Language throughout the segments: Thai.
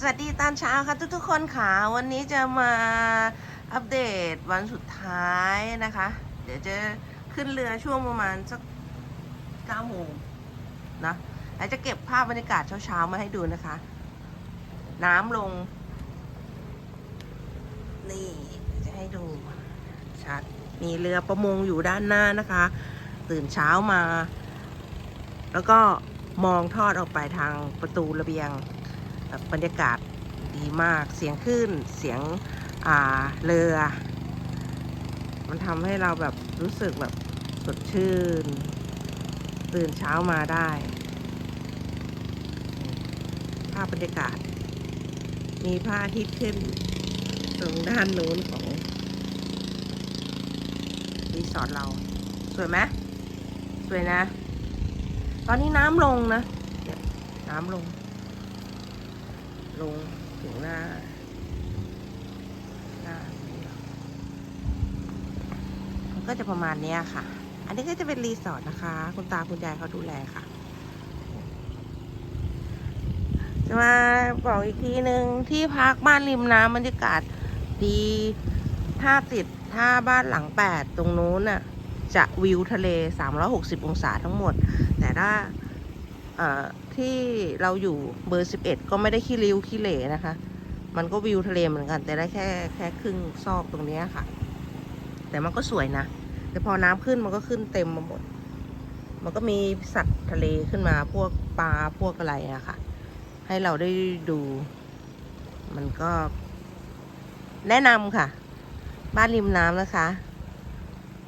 สวัสดีตอนเช้าค่ะทุกๆคนค่ะ วันนี้จะมาอัปเดตวันสุดท้ายนะคะ เดี๋ยวจะขึ้นเรือช่วงประมาณสักเก้าโมงนะแล้วจะเก็บภาพบรรยากาศเช้าๆมาให้ดูนะคะ น้ำลง นี่จะให้ดูชัดมีเรือประมงอยู่ด้านหน้านะคะ ตื่นเช้ามา แล้วก็มองทอดออกไปทางประตูระเบียง บรรยากาศดีมาก เสียงคลื่น เสียงเรือ มันทำให้เราแบบรู้สึกแบบสดชื่น ตื่นเช้ามาได้ ภาพบรรยากาศ มีพระอาทิตย์ขึ้น ตรงด้านโน้นของรีสอร์ทเรา สวยไหมสวยนะ ตอนนี้น้ำลงนะ น้ำลง ลงถึงหน้า หน้ามันก็จะประมาณนี้ค่ะ อันนี้ก็จะเป็นรีสอร์ทนะคะ คุณตาคุณยายเขาดูแลค่ะ จะมาบอกอีกทีหนึ่งที่พักบ้านริมน้ำบรรยากาศดีถ้าติดถ้าบ้านหลังแปดตรงนู้นน่ะจะวิวทะเล 360 องศาทั้งหมด แต่ถ้า ที่เราอยู่เบอร์ 11 ก็ไม่ได้ขี้ริ้วขี้เหร่นะคะ มันก็วิวทะเลเหมือนกัน แต่ได้แค่แค่ครึ่งซอกตรงนี้ค่ะ แต่มันก็สวยนะ แต่พอน้ำขึ้นมันก็ขึ้นเต็มมาหมด มันก็มีสัตว์ทะเลขึ้นมาพวกปลาพวกอะไรอะค่ะ ให้เราได้ดู มันก็ แนะนำค่ะ บ้านริมน้ำนะคะ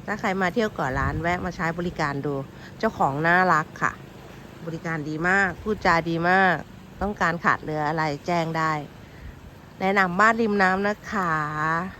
ถ้าใครมาเที่ยวเก่อร้านแวะมาใช้บริการดู เจ้าของน่ารักค่ะ บริการดีมาก พูดจาดีมาก ต้องการขาดเรืออะไรแจ้งได้ แนะนำบ้านริมน้ำนะคะ